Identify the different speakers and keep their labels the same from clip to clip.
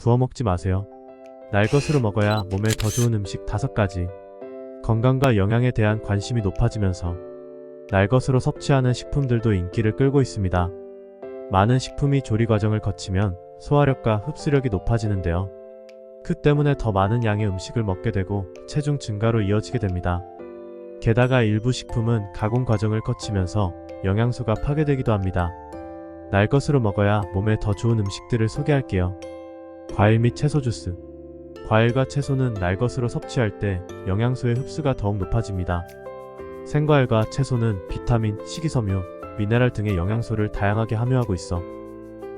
Speaker 1: 구워 먹지 마세요. 날 것으로 먹어야 몸에 더 좋은 음식 5가지. 건강과 영양에 대한 관심이 높아지면서 날 것으로 섭취하는 식품들도 인기를 끌고 있습니다. 많은 식품이 조리 과정을 거치면 소화력과 흡수력이 높아지는데요. 그 때문에 더 많은 양의 음식을 먹게 되고 체중 증가로 이어지게 됩니다. 게다가 일부 식품은 가공 과정을 거치면서 영양소가 파괴되기도 합니다. 날 것으로 먹어야 몸에 더 좋은 음식들을 소개할게요. 과일 및 채소 주스. 과일과 채소는 날 것으로 섭취할 때 영양소의 흡수가 더욱 높아집니다. 생과일과 채소는 비타민, 식이섬유, 미네랄 등의 영양소를 다양하게 함유하고 있어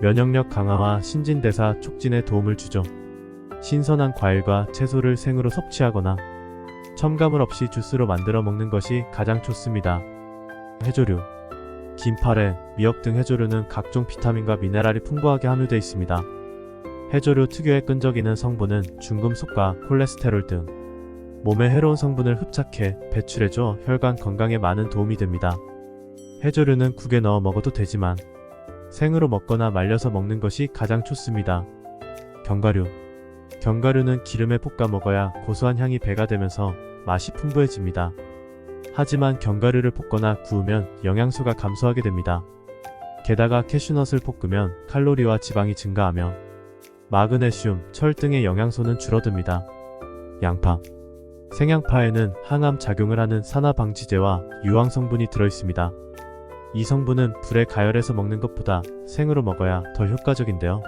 Speaker 1: 면역력 강화와 신진대사 촉진에 도움을 주죠. 신선한 과일과 채소를 생으로 섭취하거나 첨가물 없이 주스로 만들어 먹는 것이 가장 좋습니다. 해조류 긴파래, 미역 등 해조류는 각종 비타민과 미네랄이 풍부하게 함유되어 있습니다. 해조류 특유의 끈적이는 성분은 중금속과 콜레스테롤 등 몸에 해로운 성분을 흡착해 배출해줘 혈관 건강에 많은 도움이 됩니다. 해조류는 국에 넣어 먹어도 되지만 생으로 먹거나 말려서 먹는 것이 가장 좋습니다. 견과류 견과류는 기름에 볶아 먹어야 고소한 향이 배가 되면서 맛이 풍부해집니다. 하지만 견과류를 볶거나 구우면 영양소가 감소하게 됩니다. 게다가 캐슈넛을 볶으면 칼로리와 지방이 증가하며 마그네슘, 철 등의 영양소는 줄어듭니다. 양파 생양파에는 항암 작용을 하는 산화 방지제와 유황 성분이 들어 있습니다. 이 성분은 불에 가열해서 먹는 것보다 생으로 먹어야 더 효과적인데요.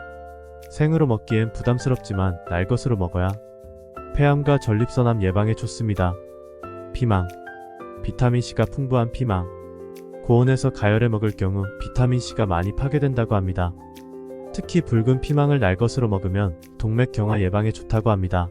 Speaker 1: 생으로 먹기엔 부담스럽지만 날 것으로 먹어야 폐암과 전립선암 예방에 좋습니다. 피망 비타민C가 풍부한 피망 고온에서 가열해 먹을 경우 비타민C가 많이 파괴된다고 합니다. 특히 붉은 피망을 날 것으로 먹으면 동맥 경화 예방에 좋다고 합니다.